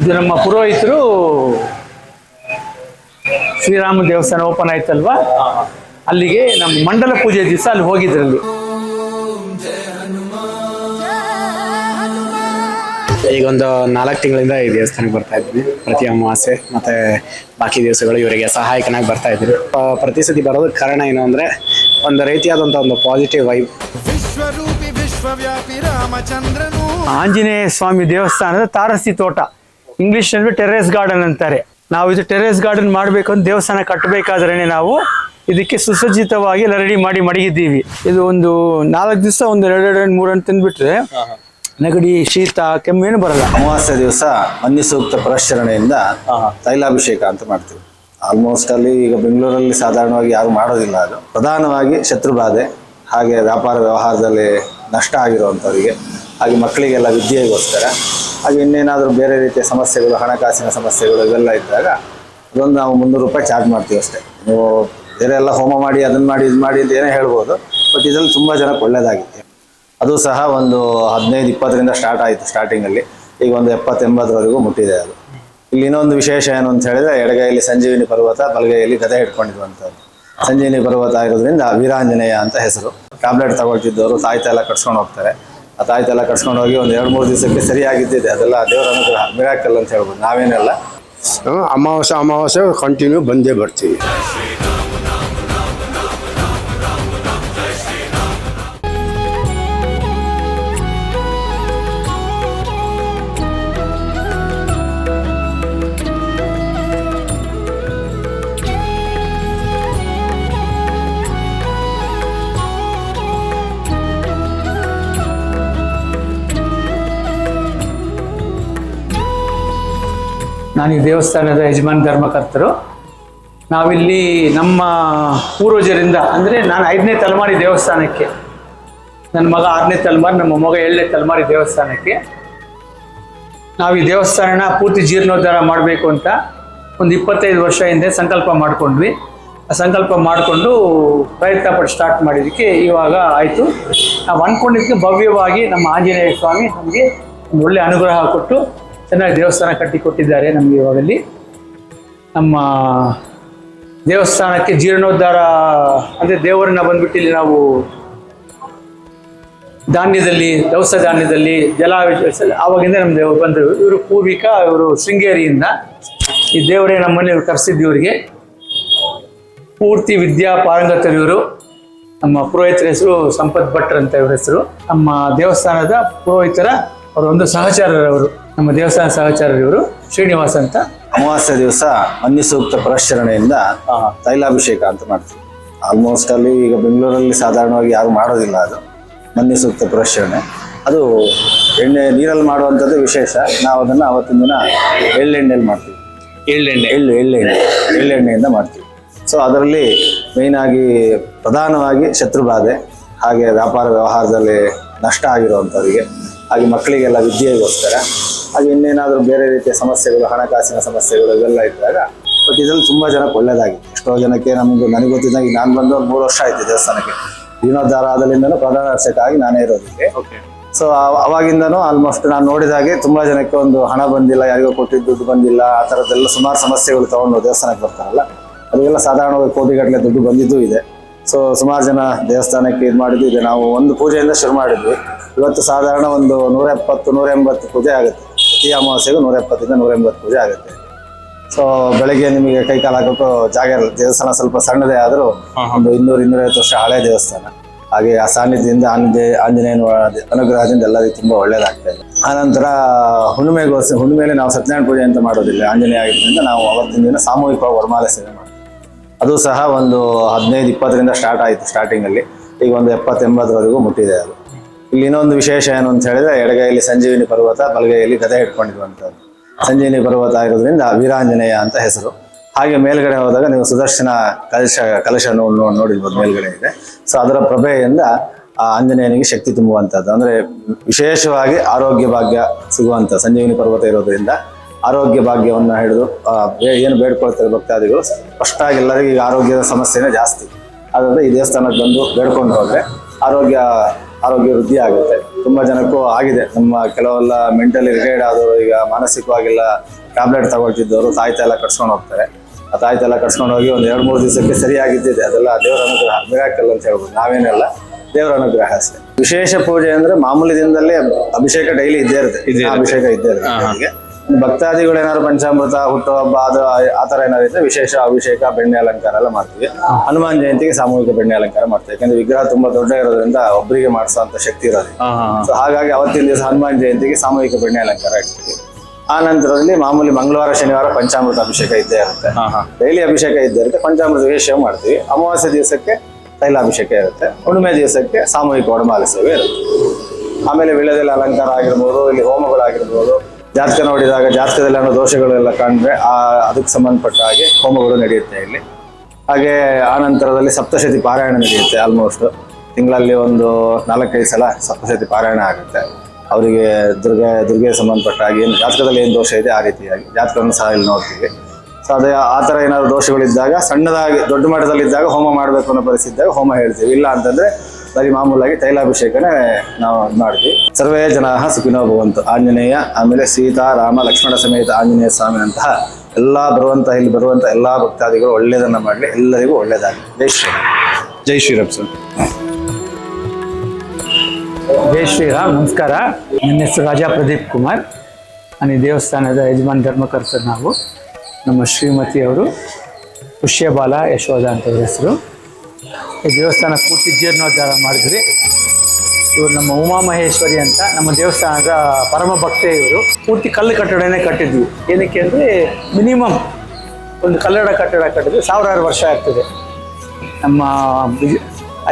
ಇದು ನಮ್ಮ ಪುರೋಹಿತರು ಶ್ರೀರಾಮ ದೇವಸ್ಥಾನ ಓಪನ್ ಆಯ್ತಲ್ವಾ? ಅಲ್ಲಿಗೆ ನಮ್ಮ ಮಂಡಲ ಪೂಜೆ ದಿವಸ ಅಲ್ಲಿ ಹೋಗಿದ್ರಲ್ಲಿ. ಈಗ ಒಂದು ನಾಲ್ಕು ತಿಂಗಳಿಂದ ಈ ದೇವಸ್ಥಾನಕ್ಕೆ ಬರ್ತಾ ಇದ್ದೀನಿ. ಪ್ರತಿ ಅಮಾವಾಸ್ಯೆ ಮತ್ತೆ ಬಾಕಿ ದಿವಸಗಳು ಇವರಿಗೆ ಸಹಾಯಕನಾಗಿ ಬರ್ತಾ ಇದ್ದೀನಿ. ಪ್ರತಿ ಸತಿ ಬರೋದಕ್ಕೆ ಕಾರಣ ಏನು ಅಂದ್ರೆ ಒಂದು ರೀತಿಯಾದಂಥ ಒಂದು ಪಾಸಿಟಿವ್ ವೈಬ್ ವಿಶ್ವರೂಪಿ ವಿಶ್ವವ್ಯಾಪಿ ರಾಮಚಂದ್ರನು. ಆಂಜನೇಯ ಸ್ವಾಮಿ ದೇವಸ್ಥಾನದ ತಾರಸಿ ತೋಟ. ಇಂಗ್ಲಿಷ್ನಲ್ಲಿ ಟೆರೇಸ್ ಗಾರ್ಡನ್ ಅಂತಾರೆ. ನಾವು ಇದು ಟೆರೇಸ್ ಗಾರ್ಡನ್ ಮಾಡಬೇಕು ಅಂತ ದೇವಸ್ಥಾನ ಕಟ್ಟಬೇಕಾದ್ರೆ ನಾವು ಇದಕ್ಕೆ ಸುಸಜ್ಜಿತವಾಗಿ ಎಲ್ಲ ರೆಡಿ ಮಾಡಿ ಮಡಗಿದ್ದೀವಿ. ಇದು ಒಂದು ನಾಲ್ಕು ದಿವಸ ಒಂದು ಎರಡು ಎರಡು ಮೂರು ಅಂತ ತಿಂದ್ಬಿಟ್ರೆ ನೆಗಡಿ ಶೀತ ಕೆಮ್ಮೇನು ಬರಲ್ಲ. ಅಮಾವಾಸ್ಯ ದಿವಸ ಸೂಕ್ತ ಪುರಶ್ಚರಣೆಯಿಂದ ತೈಲಾಭಿಷೇಕ ಅಂತ ಮಾಡ್ತೀವಿ. ಆಲ್ಮೋಸ್ಟ್ ಅಲ್ಲಿ ಈಗ ಬೆಂಗಳೂರಲ್ಲಿ ಸಾಧಾರಣವಾಗಿ ಯಾರು ಮಾಡೋದಿಲ್ಲ ಅದು. ಪ್ರಧಾನವಾಗಿ ಶತ್ರುಬಾಧೆ ಹಾಗೆ ವ್ಯಾಪಾರ ವ್ಯವಹಾರದಲ್ಲಿ ನಷ್ಟ ಆಗಿರುವಂಥವರಿಗೆ ಹಾಗೆ ಮಕ್ಕಳಿಗೆಲ್ಲ ವಿದ್ಯೆಗೋಸ್ಕರ ಹಾಗೆ ಇನ್ನೇನಾದರೂ ಬೇರೆ ರೀತಿಯ ಸಮಸ್ಯೆಗಳು, ಹಣಕಾಸಿನ ಸಮಸ್ಯೆಗಳು ಇವೆಲ್ಲ ಇದ್ದಾಗ ಅದೊಂದು ನಾವು ಮುನ್ನೂರು ರೂಪಾಯಿ ಚಾರ್ಜ್ ಮಾಡ್ತೀವಿ ಅಷ್ಟೇ. ನೀವು ಬೇರೆ ಎಲ್ಲ ಹೋಮ ಮಾಡಿ ಅದನ್ನ ಮಾಡಿ, ಇದು ಮಾಡಿ ಅಂತ ಏನೇ ಹೇಳ್ಬೋದು, ಬಟ್ ಇದರಲ್ಲಿ ತುಂಬ ಜನಕ್ಕೆ ಒಳ್ಳೆಯದಾಗಿದೆ ಅದು ಸಹ ಒಂದು ಹದಿನೈದು, ಇಪ್ಪತ್ತರಿಂದ ಸ್ಟಾರ್ಟ್ ಆಯಿತು ಸ್ಟಾರ್ಟಿಂಗಲ್ಲಿ ಈಗ ಒಂದು ಎಪ್ಪತ್ತೆಂಬತ್ತರವರೆಗೂ ಮುಟ್ಟಿದೆ ಅದು. ಇಲ್ಲಿ ಇನ್ನೊಂದು ವಿಶೇಷ ಏನು ಅಂತ ಹೇಳಿದ್ರೆ, ಎಡಗೈಯಲ್ಲಿ ಸಂಜೀವಿನಿ ಪರ್ವತ, ಬಲಗೈಯಲ್ಲಿ ಗದೆ ಹಿಡ್ಕೊಂಡಿರುವಂಥದ್ದು. ಸಂಜೀವಿನಿ ಪರ್ವತ ಇರೋದ್ರಿಂದ ವೀರಾಂಜನೇಯ ಅಂತ ಹೆಸರು. ಟ್ಯಾಬ್ಲೆಟ್ ತಗೊಳ್ತಿದ್ದವರು, ತಾಯ್ತ ಎಲ್ಲ ಕಟ್ಸ್ಕೊಂಡು ಹೋಗ್ತಾರೆ. ಆ ತಾಯಿ ಎಲ್ಲ ಕಟ್ಸ್ಕೊಂಡು ಹೋಗಿ ಒಂದು ಎರಡು ಮೂರು ದಿವಸಕ್ಕೆ ಸರಿಯಾಗಿದ್ದಿದೆ. ಅದೆಲ್ಲ ದೇವರ ಅನುಗ್ರಹ ಮಿರಾಕಲ್ ಅಂತ ಹೇಳ್ಬೋದು. ನಾವೇನೆಲ್ಲ. ಅಮಾವಾಸ್ಯ ಅಮಾವಾಸ್ಯ ಕಂಟಿನ್ಯೂ ಬಂದೇ ಬರ್ತೀವಿ. ನಾನು ಈ ದೇವಸ್ಥಾನದ ಯಜಮಾನ್ ಧರ್ಮಕರ್ತರು. ನಾವಿಲ್ಲಿ ನಮ್ಮ ಪೂರ್ವಜರಿಂದ, ಅಂದರೆ ನಾನು ಐದನೇ ತಲೆಮಾರಿ ದೇವಸ್ಥಾನಕ್ಕೆ, ನನ್ನ ಮಗ ಆರನೇ ತಲೆಮಾರಿ, ನಮ್ಮ ಮಗ ಏಳನೇ ತಲೆಮಾರಿ ದೇವಸ್ಥಾನಕ್ಕೆ. ನಾವು ಈ ದೇವಸ್ಥಾನನ ಪೂರ್ತಿ ಜೀರ್ಣೋದ್ಧಾರ ಮಾಡಬೇಕು ಅಂತ ಒಂದು ಇಪ್ಪತ್ತೈದು ವರ್ಷ ಹಿಂದೆ ಸಂಕಲ್ಪ ಮಾಡಿಕೊಂಡ್ವಿ. ಆ ಸಂಕಲ್ಪ ಮಾಡಿಕೊಂಡು ಪ್ರಯತ್ನ ಪಟ್ಟು ಸ್ಟಾರ್ಟ್ ಮಾಡಿದ್ದಕ್ಕೆ ಇವಾಗ ಆಯಿತು. ನಾವು ಅಂದ್ಕೊಂಡಿದ್ದಕ್ಕೆ ಭವ್ಯವಾಗಿ ನಮ್ಮ ಆಂಜನೇಯ ಸ್ವಾಮಿ ನಮಗೆ ಒಳ್ಳೆ ಅನುಗ್ರಹ ಕೊಟ್ಟು ಚೆನ್ನಾಗಿ ದೇವಸ್ಥಾನ ಕಟ್ಟಿಕೊಟ್ಟಿದ್ದಾರೆ ನಮಗೆ ಇವಾಗಲ್ಲಿ. ನಮ್ಮ ದೇವಸ್ಥಾನಕ್ಕೆ ಜೀರ್ಣೋದ್ಧಾರ, ಅಂದರೆ ದೇವರನ್ನ ಬಂದ್ಬಿಟ್ಟು ಇಲ್ಲಿ ನಾವು ಧಾನ್ಯದಲ್ಲಿ, ದವಸ ಧಾನ್ಯದಲ್ಲಿ ಜಲ ಆವಾಗಿಂದ ನಮ್ಮ ದೇವರು ಬಂದರು. ಇವರು ಪೂರ್ವಿಕ, ಇವರು ಶೃಂಗೇರಿಯಿಂದ ಈ ದೇವರೇ ನಮ್ಮಲ್ಲಿ ಇವರು ಕರೆಸಿದ್ದು ಇವರಿಗೆ. ಪೂರ್ತಿ ವಿದ್ಯಾ ಪಾರಂಗತರು ಇವರು. ನಮ್ಮ ಪುರೋಹಿತರ ಹೆಸರು ಸಂಪತ್ ಭಟ್ರ್ ಅಂತ ಇವ್ರ ಹೆಸರು. ನಮ್ಮ ದೇವಸ್ಥಾನದ ಪುರೋಹಿತರ, ಅವರ ಒಂದು ಸಹಚರರವರು ನಮ್ಮ ದೇವಸ್ಥಾನ ಸಹಚಾರ್ಯವರು ಶ್ರೀನಿವಾಸ ಅಂತ. ಅಮಾವಾಸ್ಯ ದಿವಸ ಮನ್ನಿ ಸೂಕ್ತ ಪುರಶ್ಚರಣೆಯಿಂದ ತೈಲಾಭಿಷೇಕ ಅಂತ ಮಾಡ್ತೀವಿ. ಆಲ್ಮೋಸ್ಟ್ ಅಲ್ಲಿ ಈಗ ಬೆಂಗಳೂರಲ್ಲಿ ಸಾಧಾರಣವಾಗಿ ಯಾರು ಮಾಡೋದಿಲ್ಲ ಅದು. ಮನ್ನಿ ಸೂಕ್ತ ಪುರಶ್ಚರಣೆ ಅದು ಎಣ್ಣೆ ನೀರಲ್ಲಿ ಮಾಡುವಂಥದ್ದು ವಿಶೇಷ. ನಾವು ಅದನ್ನು ಅವತ್ತಿನ ದಿನ ಎಳ್ಳೆಣ್ಣೆಯಲ್ಲಿ ಮಾಡ್ತೀವಿ. ಎಳ್ಳೆಣ್ಣೆ. ಎಳ್ಳು ಎಳ್ಳೆಣ್ಣೆ. ಎಳ್ಳೆಣ್ಣೆಯಿಂದ ಮಾಡ್ತೀವಿ. ಸೊ ಅದರಲ್ಲಿ ಮೇಯ್ನಾಗಿ ಪ್ರಧಾನವಾಗಿ ಶತ್ರುಬಾಧೆ ಹಾಗೆ ವ್ಯಾಪಾರ ವ್ಯವಹಾರದಲ್ಲಿ ನಷ್ಟ ಆಗಿರುವಂಥವರಿಗೆ ಹಾಗೆ ಮಕ್ಕಳಿಗೆಲ್ಲ ವಿದ್ಯೆಗೋಸ್ಕರ ಹಾಗೆ ಇನ್ನೇನಾದರೂ ಬೇರೆ ರೀತಿಯ ಸಮಸ್ಯೆಗಳು ಹಣಕಾಸಿನ ಸಮಸ್ಯೆಗಳು ಇವೆಲ್ಲ ಇದ್ದಾಗ ಬಟ್ ಇದ್ರಲ್ಲಿ ತುಂಬ ಜನಕ್ಕೆ ಒಳ್ಳೇದಾಗಿತ್ತು. ಎಷ್ಟೋ ಜನಕ್ಕೆ ನಮಗೂ ನನಗೆ ಗೊತ್ತಿದ್ದಾಗ ನಾನು ಬಂದು ಒಂದು ಮೂರು ವರ್ಷ ಆಯಿತು ದೇವಸ್ಥಾನಕ್ಕೆ. ಜೀರ್ಣೋದ್ಧಾರ ಆದಲಿಂದನೂ ಪ್ರಧಾನ ಅರ್ಚಕ ಆಗಿ ನಾನೇ ಇರೋದಕ್ಕೆ. ಸೊ ಅವಾಗಿಂದನೂ ಆಲ್ಮೋಸ್ಟ್ ನಾನು ನೋಡಿದಾಗೆ ತುಂಬ ಜನಕ್ಕೆ ಒಂದು ಹಣ ಬಂದಿಲ್ಲ ಯಾರಿಗೋ ಕೊಟ್ಟಿದ್ದು ದುಡ್ಡು ಬಂದಿಲ್ಲ ಆ ಥರದ್ದೆಲ್ಲ ಸುಮಾರು ಸಮಸ್ಯೆಗಳು ತಗೊಂಡು ದೇವಸ್ಥಾನಕ್ಕೆ ಬರ್ತಾರಲ್ಲ. ಅದೆಲ್ಲ ಸಾಧಾರಣವಾಗಿ ಕೋಟಿಗಟ್ಟಲೆ ದುಡ್ಡು ಬಂದಿದ್ದೂ ಇದೆ. ಸೊ ಸುಮಾರು ಜನ ದೇವಸ್ಥಾನಕ್ಕೆ ಇದು ಮಾಡಿದ್ದು ಇದೆ. ನಾವು ಒಂದು ಪೂಜೆಯಿಂದ ಶುರು ಮಾಡಿದ್ವಿ. ಇವತ್ತು ಸಾಧಾರಣ ಒಂದು ನೂರ ಎಪ್ಪತ್ತು ನೂರ ಎಂಬತ್ತು ಪೂಜೆ ಆಗುತ್ತೆ. ಪ್ರತಿ ಅಮಾವಾಸ್ಯೆಗೂ ನೂರ ಎಪ್ಪತ್ತರಿಂದ ನೂರ ಎಂಬತ್ತು ಪೂಜೆ ಆಗುತ್ತೆ. ಸೊ ಬೆಳಗ್ಗೆ ನಿಮಗೆ ಕೈ ಕಾಲು ಹಾಕೋಕ್ಕೂ ಜಾಗ ಇರಲ್ಲ. ದೇವಸ್ಥಾನ ಸ್ವಲ್ಪ ಸಣ್ಣದೇ ಆದರೂ ಒಂದು ಇನ್ನೂರು ಇನ್ನೂರೈವತ್ತು ವರ್ಷ ಹಳೆ ದೇವಸ್ಥಾನ. ಹಾಗೆ ಆ ಸಾನ್ನಿಧ್ಯದಿಂದ ಆಂಜನೇಯ ಆಂಜನೇಯನ ಅನುಗ್ರಹದಿಂದ ಎಲ್ಲರಿಗೂ ತುಂಬ ಒಳ್ಳೇದಾಗ್ತಾ ಇದೆ. ಆನಂತರ ಹುಣ್ಣಿಮೆಗೋಸ್ಕರ ಹುಣ್ಣಿಮೆಯಲ್ಲಿ ನಾವು ಸತ್ಯನಾರಾಯಣ ಪೂಜೆ ಅಂತ ಮಾಡೋದಿಲ್ಲ. ಆಂಜನೇಯ ಆಗಿದ್ದರಿಂದ ನಾವು ಅವತ್ತಿನ ದಿನ ಸಾಮೂಹಿಕವಾಗಿ ವರಮಾಲೆ ಸೇವೆ ಮಾಡ್ತೀವಿ. ಅದು ಸಹ ಒಂದು ಹದಿನೈದು ಇಪ್ಪತ್ತರಿಂದ ಸ್ಟಾರ್ಟ್ ಆಯಿತು ಸ್ಟಾರ್ಟಿಂಗಲ್ಲಿ ಈಗ ಒಂದು ಎಪ್ಪತ್ತೆಂಬತ್ತರವರೆಗೂ ಮುಟ್ಟಿದೆ ಅದು. ಇಲ್ಲಿ ಇನ್ನೊಂದು ವಿಶೇಷ ಏನು ಅಂತ ಹೇಳಿದ್ರೆ, ಎಡಗೈಯಲ್ಲಿ ಸಂಜೀವಿನಿ ಪರ್ವತ, ಬಲಗೈಯಲ್ಲಿ ಗದೆ ಹಿಡ್ಕೊಂಡಿರುವಂತದ್ದು ಸಂಜೀವಿನಿ ಪರ್ವತ ಇರೋದ್ರಿಂದ ವೀರಾಂಜನೇಯ ಅಂತ ಹೆಸರು. ಹಾಗೆ ಮೇಲ್ಗಡೆ ಹೋದಾಗ ನೀವು ಸುದರ್ಶನ ಕಲಶ ಕಲಶ ನೋಡಿರ್ಬೋದು ಮೇಲ್ಗಡೆ ಇದೆ. ಸೊ ಅದರ ಪ್ರಭೆಯಿಂದ, ಆ ಆಂಜನೇಯನಿಗೆ ಶಕ್ತಿ ತುಂಬುವಂಥದ್ದು. ಅಂದ್ರೆ ವಿಶೇಷವಾಗಿ ಆರೋಗ್ಯ ಭಾಗ್ಯ ಸಿಗುವಂಥ ಸಂಜೀವಿನಿ ಪರ್ವತ ಇರೋದ್ರಿಂದ ಆರೋಗ್ಯ ಭಾಗ್ಯವನ್ನು ಹಿಡಿದು ಏನು ಬೇಡ್ಕೊಳ್ತಾರೆ ಭಕ್ತಾದಿಗಳು ಫಸ್ಟಾಗಿ ಎಲ್ಲರಿಗೂ ಈಗ ಆರೋಗ್ಯದ ಸಮಸ್ಯೆನೇ ಜಾಸ್ತಿ. ಅದರಿಂದ ಈ ದೇವಸ್ಥಾನಕ್ಕೆ ಬಂದು ಬೇಡ್ಕೊಂಡು ಹೋದ್ರೆ ಆರೋಗ್ಯ ಆರೋಗ್ಯ ವೃದ್ಧಿ ಆಗುತ್ತೆ. ತುಂಬಾ ಜನಕ್ಕೂ ಆಗಿದೆ. ನಮ್ಮ ಕೆಲವೆಲ್ಲ ಮೆಂಟಲಿ ರಿಟೈರ್ಡ್ ಆದವರು ಈಗ ಮಾನಸಿಕವಾಗಿಲ್ಲ ಟ್ಯಾಬ್ಲೆಟ್ ತಗೊಳ್ತಿದ್ದವರು ತಾಯ್ತ ಎಲ್ಲ ಕಟ್ಸ್ಕೊಂಡು ಹೋಗ್ತಾರೆ. ಆ ತಾಯ್ತ ಎಲ್ಲ ಕಟ್ಸ್ಕೊಂಡು ಹೋಗಿ ಒಂದು ಎರಡು ಮೂರು ದಿವಸಕ್ಕೆ ಸರಿಯಾಗಿದ್ದಿದೆ. ಅದೆಲ್ಲ ದೇವರ ಅನುಗ್ರಹ ಮಿರಾಕಲ್ ಅಂತ ಹೇಳ್ಬೋದು. ನಾವೇನೆಲ್ಲ ದೇವರ ಅನುಗ್ರಹ ಅಷ್ಟೇ. ವಿಶೇಷ ಪೂಜೆ ಅಂದ್ರೆ ಮಾಮೂಲಿ ದಿನದಲ್ಲಿ ಅಭಿಷೇಕ ಡೈಲಿ ಇದ್ದೇ ಇರುತ್ತೆ. ಅಭಿಷೇಕ ಇದ್ದೇ ಇರುತ್ತೆ. ಭಕ್ತಾದಿಗಳು ಏನಾದ್ರು ಪಂಚಾಮೃತ ಹುಟ್ಟುಹಬ್ಬ ಅದು ಆ ತರ ಏನಾದ್ರು ಇದ್ರೆ ವಿಶೇಷ ಅಭಿಷೇಕ ಬೆಣ್ಣೆ ಅಲಂಕಾರ ಎಲ್ಲ ಮಾಡ್ತೀವಿ. ಹನುಮಾನ್ ಜಯಂತಿಗೆ ಸಾಮೂಹಿಕ ಬೆಣ್ಣೆ ಅಲಂಕಾರ ಮಾಡ್ತೀವಿ. ಯಾಕಂದ್ರೆ ವಿಗ್ರಹ ತುಂಬಾ ದೊಡ್ಡ ಇರೋದ್ರಿಂದ ಒಬ್ಬರಿಗೆ ಮಾಡಿಸೋ ಶಕ್ತಿ ಇರೋದು. ಸೊ ಹಾಗಾಗಿ ಅವತ್ತಿನ ದಿವಸ ಹನುಮಾನ್ ಜಯಂತಿಗೆ ಸಾಮೂಹಿಕ ಬೆಣ್ಣೆ ಅಲಂಕಾರ ಇಡ್ತೀವಿ. ಆ ನಂತರದಲ್ಲಿ ಮಾಮೂಲಿ ಮಂಗಳವಾರ ಶನಿವಾರ ಪಂಚಾಮೃತ ಅಭಿಷೇಕ ಇದ್ದೇ ಇರುತ್ತೆ. ಡೈಲಿ ಅಭಿಷೇಕ ಇದ್ದೇ ಇರುತ್ತೆ. ಪಂಚಾಮೃತ ವಿಷಯ ಮಾಡ್ತೀವಿ. ಅಮಾವಾಸ್ಯ ದಿವಸಕ್ಕೆ ತೈಲಾಭಿಷೇಕ ಇರುತ್ತೆ. ಹುಣ್ಣಿಮೆ ದಿವಸಕ್ಕೆ ಸಾಮೂಹಿಕ ಒಡಮಾಲ ಸೇವೆ ಇರುತ್ತೆ. ಆಮೇಲೆ ವಿಳದಲ್ಲಿ ಅಲಂಕಾರ ಆಗಿರ್ಬೋದು ಇಲ್ಲಿ ಹೋಮಗಳಾಗಿರ್ಬೋದು ಜಾತಕ ನೋಡಿದಾಗ ಜಾತಕದಲ್ಲಿ ಅನ್ನೋ ದೋಷಗಳೆಲ್ಲ ಕಂಡ್ರೆ ಆ, ಅದಕ್ಕೆ ಸಂಬಂಧಪಟ್ಟ ಹಾಗೆ ಹೋಮಗಳು ನಡೆಯುತ್ತೆ ಇಲ್ಲಿ. ಹಾಗೆ ಆ ನಂತರದಲ್ಲಿ ಸಪ್ತಶತಿ ಪಾರಾಯಣ ನಡೆಯುತ್ತೆ ಆಲ್ಮೋಸ್ಟ್ ತಿಂಗಳಲ್ಲಿ ಒಂದು ನಾಲ್ಕೈದು ಸಲ ಸಪ್ತಶತಿ ಪಾರಾಯಣ ಆಗುತ್ತೆ. ಅವರಿಗೆ ದುರ್ಗೆ, ದುರ್ಗೆಗೆ ಸಂಬಂಧಪಟ್ಟ ಹಾಗೆ ಏನು ಜಾತಕದಲ್ಲಿ ಏನು ದೋಷ ಇದೆ ಆ ರೀತಿಯಾಗಿ ಜಾತಕವನ್ನು ಸಹ ಇಲ್ಲಿ ನೋಡ್ತೀವಿ. ಸೊ ಅದೇ ಆ ಥರ ಏನಾದರೂ ದೋಷಗಳಿದ್ದಾಗ ಸಣ್ಣದಾಗಿ ದೊಡ್ಡ ಮಟ್ಟದಲ್ಲಿದ್ದಾಗ ಹೋಮ ಮಾಡಬೇಕು ಅನ್ನೋ ಪರಿಸ್ಥಿತಿ ಹೋಮ ಹೇಳ್ತೀವಿ. ಇಲ್ಲ ಅಂತಂದ್ರೆ ಬರೀ ಮಾಮೂಲಾಗಿ ತೈಲಾಭಿಷೇಕನೇ ನಾವು ಮಾಡಿದ್ವಿ. ಮಾಡ್ತೀವಿ ಸರ್ವೇ ಜನ ಸುಖಿನೋ ಭವಂತು. ಆಂಜನೇಯ ಆಮೇಲೆ ಸೀತಾ ರಾಮ ಲಕ್ಷ್ಮಣ ಸಮೇತ ಆಂಜನೇಯ ಸ್ವಾಮಿ ಅಂತಹ ಎಲ್ಲ ಬರುವಂತ ಇಲ್ಲಿ ಬರುವಂತ ಎಲ್ಲ ಭಕ್ತಾದಿಗಳು ಒಳ್ಳೇದನ್ನ ಮಾಡಲಿ ಎಲ್ಲರಿಗೂ ಒಳ್ಳೆಯದಾಗಲಿ ಜೈ ಶ್ರೀರಾಮ್ ಜೈ ಶ್ರೀರಾಮ್ ಸರ್. ಜೈ ಶ್ರೀರಾಮ್ ನಮಸ್ಕಾರ. ನನ್ನ ಹೆಸರು ರಾಜಾ ಪ್ರದೀಪ್ ಕುಮಾರ್. ನಾನು ಈ ದೇವಸ್ಥಾನದ ಯಜಮಾನ್ ಧರ್ಮಕರ್ತರು ನಾವು. ನಮ್ಮ ಶ್ರೀಮತಿಯವರು ಪುಷ್ಯಬಾಲ ಯಶೋಧ ಅಂತ ಹೆಸರು. ಈ ದೇವಸ್ಥಾನ ಪೂರ್ತಿ ಜೀರ್ಣೋದ್ಧಾರ ಮಾಡಿದ್ವಿ. ಇವರು ನಮ್ಮ ಉಮಾಮಹೇಶ್ವರಿ ಅಂತ ನಮ್ಮ ದೇವಸ್ಥಾನದ ಪರಮ ಭಕ್ತೆ ಇವರು. ಪೂರ್ತಿ ಕಲ್ಲು ಕಟ್ಟಡನೇ ಕಟ್ಟಿದ್ವಿ. ಏನಕ್ಕೆ ಅಂದರೆ ಮಿನಿಮಮ್ ಒಂದು ಕಲ್ಲಡ ಕಟ್ಟಡ ಕಟ್ಟಿದ್ರೆ ಸಾವಿರಾರು ವರ್ಷ ಆಗ್ತದೆ. ನಮ್ಮ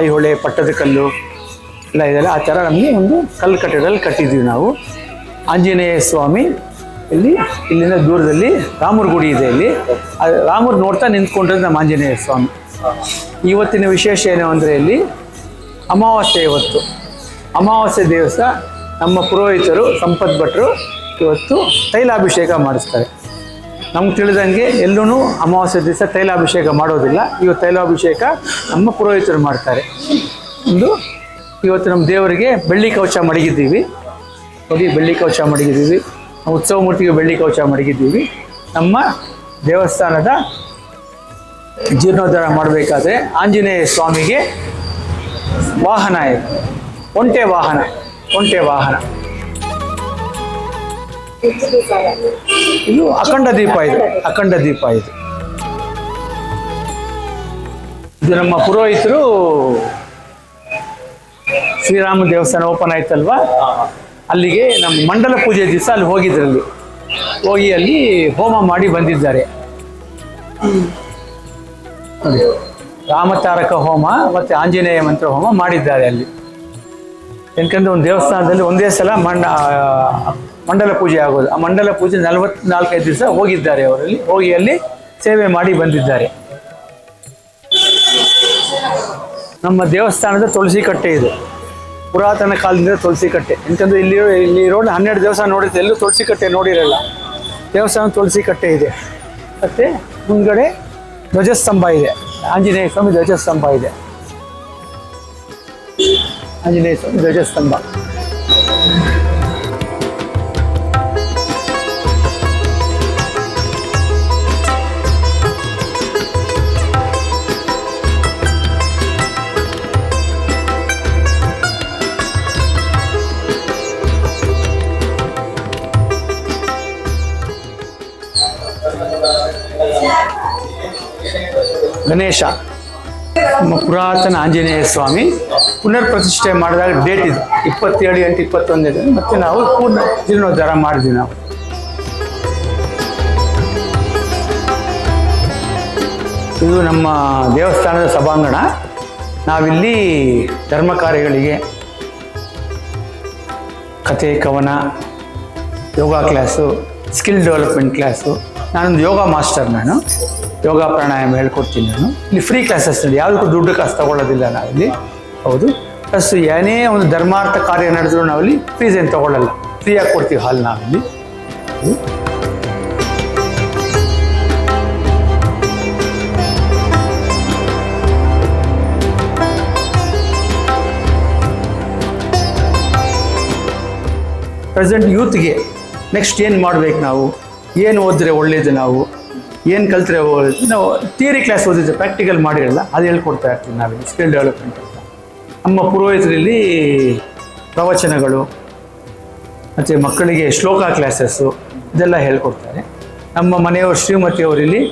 ಐಹೊಳೆ ಪಟ್ಟದ ಕಲ್ಲು ಎಲ್ಲ ಇದೆಲ್ಲ ಆ ಥರ ನಮಗೆ ಒಂದು ಕಲ್ಲು ಕಟ್ಟಡದಲ್ಲಿ ಕಟ್ಟಿದ್ವಿ ನಾವು. ಆಂಜನೇಯ ಸ್ವಾಮಿ ಇಲ್ಲಿ ಇಲ್ಲಿಂದ ದೂರದಲ್ಲಿ ರಾಮರ ಗುಡಿ ಇದೆ ಇಲ್ಲಿ. ರಾಮರು ನೋಡ್ತಾ ನಿಂತ್ಕೊಂಡ್ರೆ ನಮ್ಮ ಆಂಜನೇಯ ಸ್ವಾಮಿ. ಇವತ್ತಿನ ವಿಶೇಷ ಏನು ಅಂದರೆ ಇಲ್ಲಿ ಅಮಾವಾಸ್ಯೆ ಇವತ್ತು. ಅಮಾವಾಸ್ಯೆ ದಿವಸ ನಮ್ಮ ಪುರೋಹಿತರು, ಸಂಪತ್ ಭಟ್ರು ಇವತ್ತು ತೈಲಾಭಿಷೇಕ ಮಾಡಿಸ್ತಾರೆ. ನಮ್ಗೆ ತಿಳಿದಂಗೆ ಎಲ್ಲೂ ಅಮಾವಾಸ್ಯೆ ದಿವಸ ತೈಲಾಭಿಷೇಕ ಮಾಡೋದಿಲ್ಲ. ಇವತ್ತು ತೈಲಾಭಿಷೇಕ ನಮ್ಮ ಪುರೋಹಿತರು ಮಾಡ್ತಾರೆ. ಒಂದು, ಇವತ್ತು ನಮ್ಮ ದೇವರಿಗೆ ಬೆಳ್ಳಿ ಕವಚ ಮಡಗಿದ್ದೀವಿ. ನೋಡಿ, ಬೆಳ್ಳಿ ಕವಚ ಮಡಗಿದ್ದೀವಿ. ಉತ್ಸವ ಮೂರ್ತಿಗೆ ಬೆಳ್ಳಿ ಕವಚ ಮಡಗಿದ್ದೀವಿ. ನಮ್ಮ ದೇವಸ್ಥಾನದ ಜೀರ್ಣೋದ್ಧಾರ ಮಾಡಬೇಕಾದ್ರೆ ಆಂಜನೇಯ ಸ್ವಾಮಿಗೆ ವಾಹನ ಇದೆ. ಒಂಟೆ ವಾಹನ ಒಂಟೆ ವಾಹನ. ಇದು ಅಖಂಡ ದೀಪ ಇದು, ಅಖಂಡ ದೀಪ ಇದು. ಇದು ನಮ್ಮ ಪುರೋಹಿತರು ಶ್ರೀರಾಮ ದೇವಸ್ಥಾನ ಓಪನ್ ಆಯ್ತಲ್ವಾ? ಅಲ್ಲಿಗೆ ನಮ್ಮ ಮಂಡಲ ಪೂಜೆ ದಿವಸ ಅಲ್ಲಿ ಹೋಗಿದ್ರಲ್ಲಿ. ಹೋಗಿ ಅಲ್ಲಿ ಹೋಮ ಮಾಡಿ ಬಂದಿದ್ದಾರೆ. ರಾಮತಾರಕ ಹೋಮ ಮತ್ತೆ ಆಂಜನೇಯ ಮಂತ್ರ ಹೋಮ ಮಾಡಿದ್ದಾರೆ ಅಲ್ಲಿ. ಯಾಕಂದ್ರೆ ಒಂದು ದೇವಸ್ಥಾನದಲ್ಲಿ ಒಂದೇ ಸಲ ಮಂಡ ಮಂಡಲ ಪೂಜೆ ಆಗೋದು. ಆ ಮಂಡಲ ಪೂಜೆ ನಲವತ್ನಾಲ್ಕೈದು ದಿವಸ ಹೋಗಿದ್ದಾರೆ ಅವರಲ್ಲಿ. ಹೋಗಿ ಅಲ್ಲಿ ಸೇವೆ ಮಾಡಿ ಬಂದಿದ್ದಾರೆ. ನಮ್ಮ ದೇವಸ್ಥಾನದ ತುಳಸಿ ಕಟ್ಟೆ ಇದು. ಪುರಾತನ ಕಾಲದಿಂದ ತುಳಸಿ ಕಟ್ಟೆ ಯಾಕಂದ್ರೆ ಇಲ್ಲಿ ಇಲ್ಲಿ ರೋಡ್ ಹನ್ನೆರಡು ದೇವಸ್ಥಾನ ನೋಡಿದ್ರೆ ಎಲ್ಲೂ ತುಳಸಿ ಕಟ್ಟೆ ನೋಡಿರಲ್ಲ. ದೇವಸ್ಥಾನ ತುಳಸಿ ಕಟ್ಟೆ ಇದೆ. ಮತ್ತೆ ಮುಂದ್ಗಡೆ ಧ್ವಜಸ್ತಂಭ ಇದೆ. ಆಂಜನೇಯ ಸ್ವಾಮಿ ಧ್ವಜಸ್ತಂಭ ಇದೆ. ಆಂಜನೇಯ ಸ್ವಾಮಿ ಧ್ವಜಸ್ತಂಭ. ಗಣೇಶ. ನಮ್ಮ ಪುರಾತನ ಆಂಜನೇಯ ಸ್ವಾಮಿ ಪುನರ್ ಪ್ರತಿಷ್ಠೆ ಮಾಡಿದಾಗ ಡೇಟ್ ಇದು. ಇಪ್ಪತ್ತೇಳು ಎಂಟು ಇಪ್ಪತ್ತೊಂದನೇ ಮತ್ತೆ ನಾವು ಪೂರ್ಣ ಜೀರ್ಣೋದ್ಧಾರ ಮಾಡಿದ್ವಿ ನಾವು. ಇದು ನಮ್ಮ ದೇವಸ್ಥಾನದ ಸಭಾಂಗಣ. ನಾವಿಲ್ಲಿ ಧರ್ಮ ಕಾರ್ಯಗಳಿಗೆ ಕತೆ ಕವನ, yoga class skill development class ನಾನೊಂದು ಯೋಗ ಮಾಸ್ಟರ್ ನಾನು. ಯೋಗ ಪ್ರಾಣಾಯಾಮ ಹೇಳ್ಕೊಡ್ತೀನಿ ನಾನು. ಇಲ್ಲಿ ಫ್ರೀ ಕ್ಲಾಸಸ್ ಇದೆ ಯಾವುದಕ್ಕೂ ದುಡ್ಡು ಕಾಸು ತಗೊಳ್ಳೋದಿಲ್ಲ ನಾವಿಲ್ಲಿ. ಹೌದು. ಪ್ಲಸ್ ಏನೇ ಒಂದು ಧರ್ಮಾರ್ಥ ಕಾರ್ಯ ನಡೆದ್ರು ನಾವಿಲ್ಲಿ ಫೀಸ್ ಏನು ತಗೊಳ್ಳಲ್ಲ. ಫ್ರೀಯಾಗಿ ಕೊಡ್ತೀವಿ ಹಾಲ್ ನಾವಿಲ್ಲಿ. ಪ್ರೆಸೆಂಟ್ ಯೂತ್ಗೆ ನೆಕ್ಸ್ಟ್ ಏನು ಮಾಡ್ಬೇಕು ನಾವು? ಏನು ಓದಿದ್ರೆ ಒಳ್ಳೇದು ನಾವು? ಏನು ಕಲ್ತ್ರೆ ನಾವು ಥಿಯರಿ ಕ್ಲಾಸ್ ಓದಿದ್ರೆ ಪ್ರಾಕ್ಟಿಕಲ್ ಮಾಡಿರಲ್ಲ, ಅದು ಹೇಳ್ಕೊಡ್ತಾ ಇರ್ತೀವಿ ನಾವಿಲ್ಲಿ ಸ್ಕಿಲ್ ಡೆವಲಪ್ಮೆಂಟ್ ಅಂತ. ನಮ್ಮ ಪುರೋಹಿತರಲ್ಲಿ ಪ್ರವಚನಗಳು, ಮತ್ತು ಮಕ್ಕಳಿಗೆ ಶ್ಲೋಕ ಕ್ಲಾಸಸ್ಸು ಇದೆಲ್ಲ ಹೇಳ್ಕೊಡ್ತಾರೆ. ನಮ್ಮ ಮನೆಯವರು, ಶ್ರೀಮತಿಯವರಲ್ಲಿ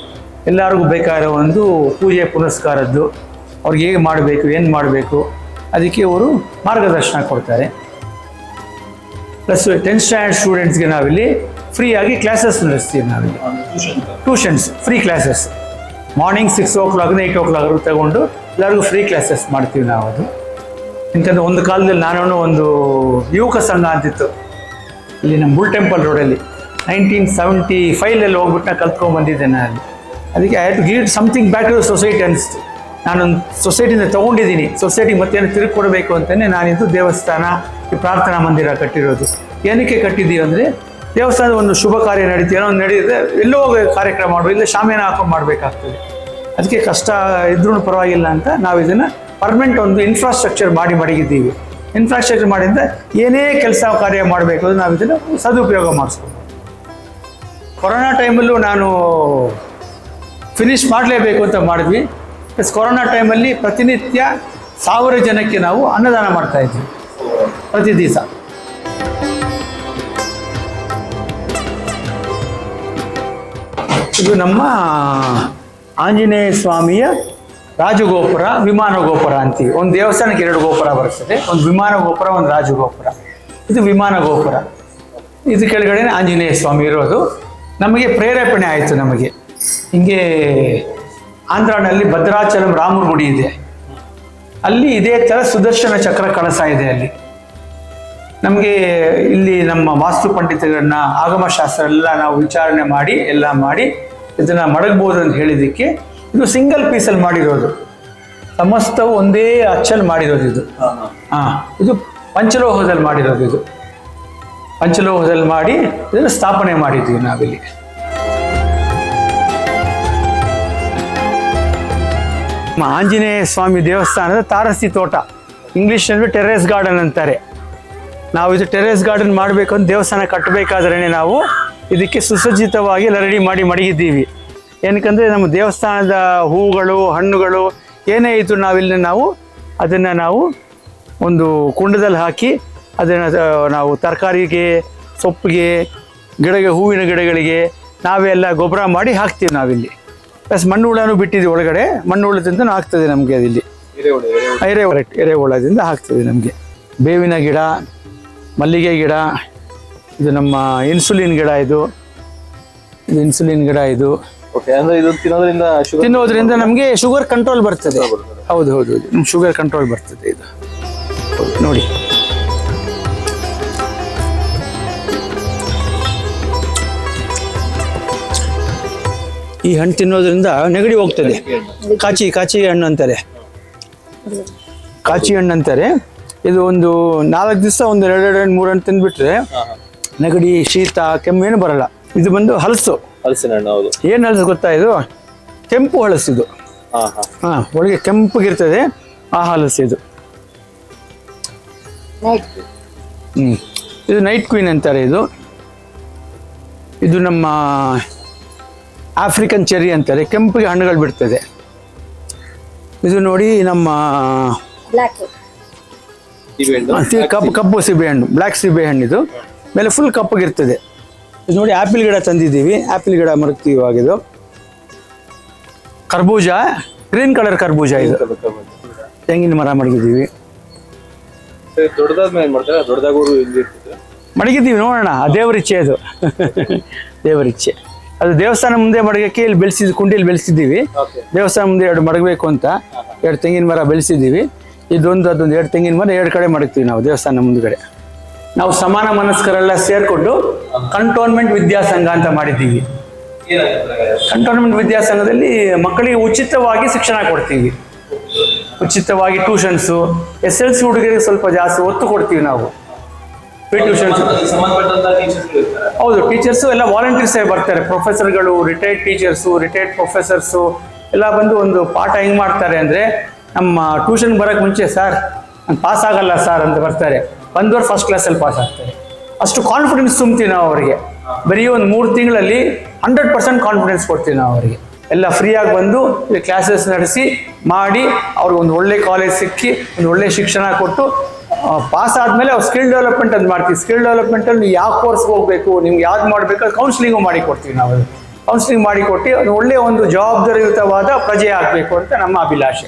ಎಲ್ಲರಿಗೂ ಬೇಕಾಗಿರೋ ಒಂದು ಪೂಜೆ ಪುನಸ್ಕಾರದ್ದು ಅವ್ರಿಗೆ ಹೇಗೆ ಮಾಡಬೇಕು, ಏನು ಮಾಡಬೇಕು, ಅದಕ್ಕೆ ಅವರು ಮಾರ್ಗದರ್ಶನ ಕೊಡ್ತಾರೆ. ಪ್ಲಸ್ ಟೆಂತ್ ಸ್ಟ್ಯಾಂಡರ್ಡ್ ಸ್ಟೂಡೆಂಟ್ಸ್ಗೆ ನಾವಿಲ್ಲಿ ಫ್ರೀಯಾಗಿ ಕ್ಲಾಸಸ್ ನಡೆಸ್ತೀವಿ ನಾವಿಲ್ಲಿ. Tuitions free classes morning six o'clock eight o'clock ತಗೊಂಡು ಎಲ್ಲರಿಗೂ ಫ್ರೀ ಕ್ಲಾಸಸ್ ಮಾಡ್ತೀವಿ ನಾವು ಅದು. ಯಾಕಂದರೆ ಒಂದು ಕಾಲದಲ್ಲಿ ನಾನು ಒಂದು ಯುವಕ ಸಂಘ ಅಂತಿತ್ತು. ಇಲ್ಲಿ ನಮ್ಮ ಬುಲ್ ಟೆಂಪಲ್ ರೋಡಲ್ಲಿ ನೈನ್ಟೀನ್ ಸೆವೆಂಟಿ ಫೈವಲ್ಲಿ ಹೋಗ್ಬಿಟ್ಟು ನಾನು ಕಲ್ತ್ಕೊಂಡು ಬಂದಿದ್ದೆ ನಾನು ಅಲ್ಲಿ ಅದಕ್ಕೆ I have to give something back to society ಅನಿಸ್ತು ನಾನೊಂದು ಸೊಸೈಟಿಯಿಂದ ತೊಗೊಂಡಿದ್ದೀನಿ. ಸೊಸೈಟಿಗೆ ಮತ್ತೇನು ತಿರುಗಿ ಅಂತಲೇ ನಾನಿದ್ದು ದೇವಸ್ಥಾನ, ಈ ಪ್ರಾರ್ಥನಾ ಮಂದಿರ ಕಟ್ಟಿರೋದು. ಏನಕ್ಕೆ ಕಟ್ಟಿದ್ದೀವಿ ಅಂದರೆ ದೇವಸ್ಥಾನದ ಒಂದು ಶುಭ ಕಾರ್ಯ ನಡೀತು, ಏನೋ ನಡೆಯುತ್ತೆ, ಎಲ್ಲೋ ಕಾರ್ಯಕ್ರಮ ಮಾಡಬೇಕು, ಇಲ್ಲ ಶಾಮಿಯಾನ ಹಾಕೊಂಡು ಮಾಡಬೇಕಾಗ್ತದೆ. ಅದಕ್ಕೆ ಕಷ್ಟ ಇದ್ರೂ ಪರವಾಗಿಲ್ಲ ಅಂತ ನಾವು ಇದನ್ನು ಪರ್ಮನೆಂಟ್ ಒಂದು ಇನ್ಫ್ರಾಸ್ಟ್ರಕ್ಚರ್ ಮಾಡಿ ಮಡಗಿದ್ದೀವಿ. ಇನ್ಫ್ರಾಸ್ಟ್ರಕ್ಚರ್ ಮಾಡಿದ್ರೆ ಏನೇ ಕೆಲಸ ಕಾರ್ಯ ಮಾಡಬೇಕು ನಾವು ಇದನ್ನು ಸದುಪಯೋಗ ಮಾಡಿಸ್ಬೋದು. ಕೊರೋನಾ ಟೈಮಲ್ಲೂ ನಾನು ಫಿನಿಶ್ ಮಾಡಲೇಬೇಕು ಅಂತ ಮಾಡಿದ್ವಿ. ಪ್ಲಸ್ ಕೊರೋನಾ ಟೈಮಲ್ಲಿ ಪ್ರತಿನಿತ್ಯ ಸಾವಿರ ಜನಕ್ಕೆ ನಾವು ಅನ್ನದಾನ ಮಾಡ್ತಾಯಿದ್ವಿ ಪ್ರತಿ ದಿವಸ ಇದು ನಮ್ಮ ಆಂಜನೇಯ ಸ್ವಾಮಿಯ ರಾಜಗೋಪುರ, ವಿಮಾನ ಗೋಪುರ ಅಂತೀವಿ. ಒಂದು ದೇವಸ್ಥಾನಕ್ಕೆ ಎರಡು ಗೋಪುರ ಬರ್ತದೆ ಒಂದು ವಿಮಾನ ಗೋಪುರ, ಒಂದು ರಾಜಗೋಪುರ. ಇದು ವಿಮಾನ ಗೋಪುರ. ಇದು ಕೆಳಗಡೆ ಆಂಜನೇಯ ಸ್ವಾಮಿ ಇರೋದು. ನಮಗೆ ಪ್ರೇರೇಪಣೆ ಆಯಿತು ನಮಗೆ. ಹಿಂಗೆ ಆಂಧ್ರನಲ್ಲಿ ಭದ್ರಾಚಲಂ ರಾಮನ ಗುಡಿ ಇದೆ. ಅಲ್ಲಿ ಇದೇ ಥರ ಸುದರ್ಶನ ಚಕ್ರ ಕಳಸ ಇದೆ ಅಲ್ಲಿ. ನಮಗೆ ಇಲ್ಲಿ ನಮ್ಮ ವಾಸ್ತು ಪಂಡಿತರನ್ನ ಆಗಮಶಾಸ್ತ್ರ ಎಲ್ಲ ನಾವು ವಿಚಾರಣೆ ಮಾಡಿ, ಎಲ್ಲ ಮಾಡಿ ಇದನ್ನ ಮಡಗ್ಬೋದು ಅಂತ ಹೇಳಿದ್ದಕ್ಕೆ ಇದು ಸಿಂಗಲ್ ಪೀಸಲ್ಲಿ ಮಾಡಿರೋದು. ಸಮಸ್ತವು ಒಂದೇ ಅಚ್ಚಲ್ಲಿ ಮಾಡಿರೋದು ಇದು. ಹಾಂ. ಇದು ಪಂಚಲೋಹದಲ್ಲಿ ಮಾಡಿರೋದು ಇದು. ಪಂಚಲೋಹದಲ್ಲಿ ಮಾಡಿ ಇದನ್ನು ಸ್ಥಾಪನೆ ಮಾಡಿದ್ವಿ ನಾವಿಲ್ಲಿ. ಆಂಜನೇಯ ಸ್ವಾಮಿ ದೇವಸ್ಥಾನದ ತಾರಸಿ ತೋಟ. ಇಂಗ್ಲೀಷ್ನಲ್ಲಿ ಟೆರೇಸ್ ಗಾರ್ಡನ್ ಅಂತಾರೆ. ನಾವು ಇದು ಟೆರೇಸ್ ಗಾರ್ಡನ್ ಮಾಡಬೇಕು ಅಂತ ದೇವಸ್ಥಾನ ಕಟ್ಟಬೇಕಾದ್ರೇ ನಾವು ಇದಕ್ಕೆ ಸುಸಜ್ಜಿತವಾಗಿ ಎಲ್ಲ ರೆಡಿ ಮಾಡಿ ಮಡಗಿದ್ದೀವಿ. ಏನಕ್ಕಂದರೆ ನಮ್ಮ ದೇವಸ್ಥಾನದ ಹೂಗಳು ಹಣ್ಣುಗಳು ಏನೇ ಇತ್ತು ನಾವಿಲ್ಲಿ ನಾವು ಅದನ್ನು ನಾವು ಒಂದು ಕುಂಡದಲ್ಲಿ ಹಾಕಿ ಅದನ್ನು ನಾವು ತರಕಾರಿಗೆ ಸೊಪ್ಪಿಗೆ ಗಿಡಗೆ ಹೂವಿನ ಗಿಡಗಳಿಗೆ ನಾವೆಲ್ಲ ಗೊಬ್ಬರ ಮಾಡಿ ಹಾಕ್ತೀವಿ ನಾವಿಲ್ಲಿ. ಪ್ಲಸ್ ಮಣ್ಣು ಹುಳನೂ ಬಿಟ್ಟಿದ್ದೀವಿ ಒಳಗಡೆ. ಮಣ್ಣು ಹುಳದಿಂದ ಆಗ್ತದೆ ನಮಗೆ ಅದಿಲ್ಲಿ. ಎರೆಹುಳ ಎರೆಹುಳದಿಂದ ಹಾಕ್ತದೆ ನಮಗೆ. ಬೇವಿನ ಗಿಡ ಮಲ್ಲಿಗೆ ಗಿಡ ಇದು ನಮ್ಮ ಇನ್ಸುಲಿನ್ ಗಿಡ ಇದು. ಇದು ಇನ್ಸುಲಿನ್ ಗಿಡ ಇದು. ಓಕೆ ಅಂದ್ರೆ ಇದು ತಿನ್ನೋದ್ರಿಂದ ತಿನ್ನೋದ್ರಿಂದ ನಮಗೆ ಶುಗರ್ ಕಂಟ್ರೋಲ್ ಬರ್ತದೆ. ಹೌದು ಹೌದು ಹೌದು. ಶುಗರ್ ಕಂಟ್ರೋಲ್ ಬರ್ತದೆ ಇದು. ನೋಡಿ. ಈ ಹಣ್ಣು ತಿನ್ನೋದ್ರಿಂದ ನೆಗಡಿ ಹೋಗ್ತದೆ. ಕಾಚಿ ಕಾಚಿ ಹಣ್ಣು ಅಂತಾರೆ. ಕಾಚಿ ಹಣ್ಣು ಅಂತಾರೆ. ಇದು ಒಂದು ನಾಲ್ಕು ದಿವಸ ಒಂದು ಎರಡೆರಡು ಮೂರು ಹಣ್ಣು ತಿಂದ್ಬಿಟ್ರೆ ನೆಗಡಿ ಶೀತ ಕೆಮ್ಮು ಏನು ಬರಲ್ಲ. ಇದು ಬಂದು ಹಲಸು. ಹಲಸಿನ ಹಣ್ಣು ಹೌದು. ಏನು ಹಲಸು ಗೊತ್ತಾ ಇದು? ಕೆಂಪು ಹಲಸು ಇದು. ಹಾ ಹಾ. ಹಾಂ ಒಳಗೆ ಕೆಂಪಗಿರ್ತದೆ ಆ ಹಲಸು ಇದು. ಹ್ಮ್. ಇದು ನೈಟ್ ಕ್ವೀನ್ ಅಂತಾರೆ ಇದು. ಇದು ನಮ್ಮ ಆಫ್ರಿಕನ್ ಚೆರಿ ಅಂತಾರೆ ಕೆಂಪಿಗೆ ಹಣ್ಣುಗಳು ಬಿಡ್ತದೆ. ಇದು ನೋಡಿ ನಮ್ಮ ಕಪ್ಪು ಕಪ್ಪು ಸಿಬೆ ಹಣ್ಣು ಬ್ಲ್ಯಾಕ್ ಸಿಬೆ ಹಣ್ಣು ಇದು ಮೇಲೆ ಫುಲ್ ಕಪ್ಪಗಿರ್ತದೆ ಇದು ನೋಡಿ ಆ್ಯಪಿಲ್ ಗಿಡ ತಂದಿದ್ದೀವಿ. ಆ್ಯಪಿಲ್ ಗಿಡ ಇವಾಗ ಇದು ಕರ್ಬೂಜ ಗ್ರೀನ್ ಕಲರ್ ಕರ್ಬೂಜ ಇದು. ತೆಂಗಿನ ಮರ ಮಡಗಿದ್ದೀವಿ. ಮಡಗಿದ್ದೀವಿ ನೋಡೋಣ. ದೇವರಿಚ್ಛೆ ಅದು. ದೇವರಿಚ್ಛೆ ಅದು ದೇವಸ್ಥಾನ ಮುಂದೆ ಮಡಗಕ್ಕೆ ಇಲ್ಲಿ ಬೆಳೆಸಿದ್ ಕುಂಡಿಲಿ ಬೆಳೆಸಿದ್ದೀವಿ. ದೇವಸ್ಥಾನ ಮುಂದೆ ಎರಡು ಮಡಗಬೇಕು ಅಂತ. ಎರಡು ತೆಂಗಿನ ಮರ ಬೆಳೆಸಿದ್ದೀವಿ. ಇದೊಂದು ಅದೊಂದು. ಎರಡು ತೆಂಗಿನ ಮರ ಎರಡು ಕಡೆ ಮಡಗ್ತೀವಿ ನಾವು ದೇವಸ್ಥಾನ ಮುಂದ್ಗಡೆ. ನಾವು ಸಮಾನ ಮನಸ್ಕರೆಲ್ಲ ಸೇರಿಕೊಂಡು ಕಂಟೋನ್ಮೆಂಟ್ ವಿದ್ಯಾಸಂಘ ಅಂತ ಮಾಡಿದ್ದೀವಿ. ಕಂಟೋನ್ಮೆಂಟ್ ವಿದ್ಯಾಸಂಘದಲ್ಲಿ ಮಕ್ಕಳಿಗೆ ಉಚಿತವಾಗಿ ಶಿಕ್ಷಣ ಕೊಡ್ತೀವಿ. ಉಚಿತವಾಗಿ ಟ್ಯೂಷನ್ಸು ಎಸ್ ಎಲ್ ಸಿ ಹುಡುಗರಿಗೆ ಸ್ವಲ್ಪ ಜಾಸ್ತಿ ಒತ್ತು ಕೊಡ್ತೀವಿ ನಾವು. ಫ್ರೀ ಟ್ಯೂಷನ್ಸ್ ಹೌದು ಟೀಚರ್ಸು ಎಲ್ಲ ವಾಲಂಟಿಯರ್ಸೇ ಬರ್ತಾರೆ. ಪ್ರೊಫೆಸರ್ಗಳು ರಿಟೈರ್ಡ್ ಟೀಚರ್ಸು ರಿಟೈರ್ಡ್ ಪ್ರೊಫೆಸರ್ಸು ಎಲ್ಲ ಬಂದು ಒಂದು ಪಾಠ ಹೆಂಗೆ ಮಾಡ್ತಾರೆ ಅಂದರೆ ನಮ್ಮ ಟ್ಯೂಷನ್ ಬರೋಕ್ಕೆ ಮುಂಚೆ ಸರ್ ನಾನು ಪಾಸ್ ಆಗಲ್ಲ ಸರ್ ಅಂತ ಬರ್ತಾರೆ. ಬಂದವರು ಫಸ್ಟ್ ಕ್ಲಾಸಲ್ಲಿ ಪಾಸ್ ಆಗ್ತಾರೆ. ಅಷ್ಟು ಕಾನ್ಫಿಡೆನ್ಸ್ ತುಂಬ್ತೀವಿ ನಾವು ಅವರಿಗೆ. ಬರೀ ಒಂದು ಮೂರು ತಿಂಗಳಲ್ಲಿ ಹಂಡ್ರೆಡ್ ಪರ್ಸೆಂಟ್ ಕಾನ್ಫಿಡೆನ್ಸ್ ಕೊಡ್ತೀವಿ ನಾವು ಅವರಿಗೆ. ಎಲ್ಲ ಫ್ರೀಯಾಗಿ ಬಂದು ಕ್ಲಾಸಸ್ ನಡೆಸಿ ಮಾಡಿ ಅವ್ರಿಗೆ ಒಂದು ಒಳ್ಳೆ ಕಾಲೇಜ್ ಸಿಕ್ಕಿ ಒಂದು ಒಳ್ಳೆ ಶಿಕ್ಷಣ ಕೊಟ್ಟು ಪಾಸ್ ಆದಮೇಲೆ ಅವ್ರು ಸ್ಕಿಲ್ ಡೆವಲಪ್ಮೆಂಟ್ ಅಂತ ಮಾಡ್ತೀವಿ. ಸ್ಕಿಲ್ ಡೆವಲಪ್ಮೆಂಟಲ್ಲಿ ನೀವು ಯಾವ ಕೋರ್ಸ್ಗೆ ಹೋಗಬೇಕು, ನಿಮ್ಗೆ ಯಾವ್ದು ಮಾಡಬೇಕು ಕೌನ್ಸಿಲಿಂಗು ಮಾಡಿ ಕೊಡ್ತೀವಿ ನಾವು. ಕೌನ್ಸಿಲಿಂಗ್ ಮಾಡಿಕೊಟ್ಟು ಒಳ್ಳೆಯ ಒಂದು ಜವಾಬ್ದಾರಿಯುತವಾದ ಪ್ರಜೆ ಆಗಬೇಕು ಅಂತ ನಮ್ಮ ಅಭಿಲಾಷೆ.